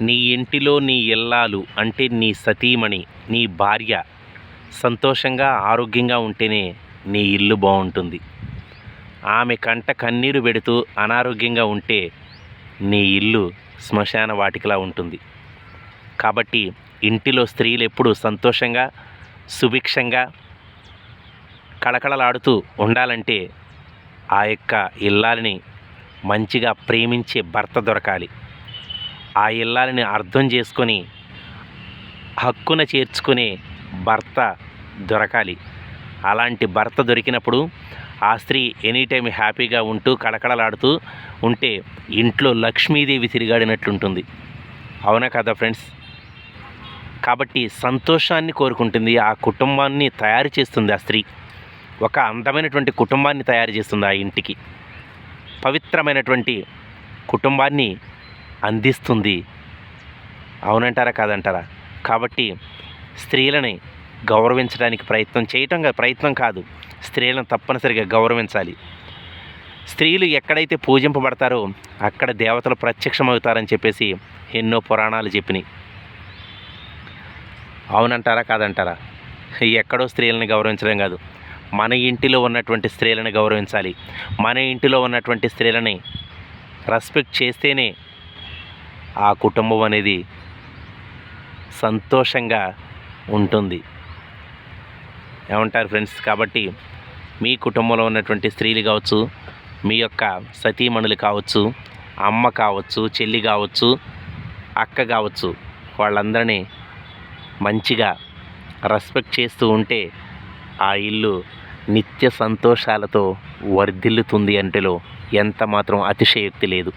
నీ ఇంటిలో నీ ఇల్లాలు అంటే నీ సతీమణి నీ భార్య సంతోషంగా ఆరోగ్యంగా ఉంటేనే నీ ఇల్లు బాగుంటుంది. ఆమె కంట కన్నీరు పెడుతూ అనారోగ్యంగా ఉంటే నీ ఇల్లు శ్మశాన వాటికలా ఉంటుంది. కాబట్టి ఇంటిలో స్త్రీలు ఎప్పుడు సంతోషంగా సుభిక్షంగా కళకళలాడుతూ ఉండాలంటే ఆ యొక్క ఇల్లాలని మంచిగా ప్రేమించే భర్త దొరకాలి. ఆ ఇల్లాలని అర్థం చేసుకొని హక్కున చేర్చుకునే భర్త దొరకాలి. అలాంటి భర్త దొరికినప్పుడు ఆ స్త్రీ ఎనీ టైం హ్యాపీగా ఉంటూ కళకళలాడుతూ ఉంటే ఇంట్లో లక్ష్మీదేవి తిరిగాడినట్లుంటుంది. అవునా కదా ఫ్రెండ్స్? కాబట్టి సంతోషాన్ని కోరుకుంటుంది ఆ కుటుంబాన్ని తయారు చేస్తుంది ఆ స్త్రీ. ఒక అందమైనటువంటి కుటుంబాన్ని తయారు చేస్తుంది ఆ ఇంటికి. పవిత్రమైనటువంటి కుటుంబాన్ని అందిస్తుంది. అవునంటారా కాదంటారా? కాబట్టి స్త్రీలని గౌరవించడానికి ప్రయత్నం చేయటం ప్రయత్నం కాదు. స్త్రీలను తప్పనిసరిగా గౌరవించాలి. స్త్రీలు ఎక్కడైతే పూజింపబడతారో అక్కడ దేవతలు ప్రత్యక్షమవుతారని చెప్పేసి ఎన్నో పురాణాలు చెప్పినాయి. అవునంటారా కాదంటారా? ఎక్కడో స్త్రీలను గౌరవించడం కాదు. మన ఇంటిలో ఉన్నటువంటి స్త్రీలను గౌరవించాలి. మన ఇంటిలో ఉన్నటువంటి స్త్రీలని రెస్పెక్ట్ చేస్తేనే ఆ కుటుంబం అనేది సంతోషంగా ఉంటుంది. ఏమంటారు ఫ్రెండ్స్? కాబట్టి మీ కుటుంబంలో ఉన్నటువంటి స్త్రీలు కావచ్చు మీ యొక్క సతీమణులు కావచ్చు అమ్మ కావచ్చు చెల్లి కావచ్చు అక్క కావచ్చు వాళ్ళందరినీ మంచిగా రెస్పెక్ట్ చేస్తూ ఉంటే ఆ ఇల్లు నిత్య సంతోషాలతో వర్ధిల్లుతుంది అంటేలో ఎంత మాత్రం అతిశయోక్తి లేదు.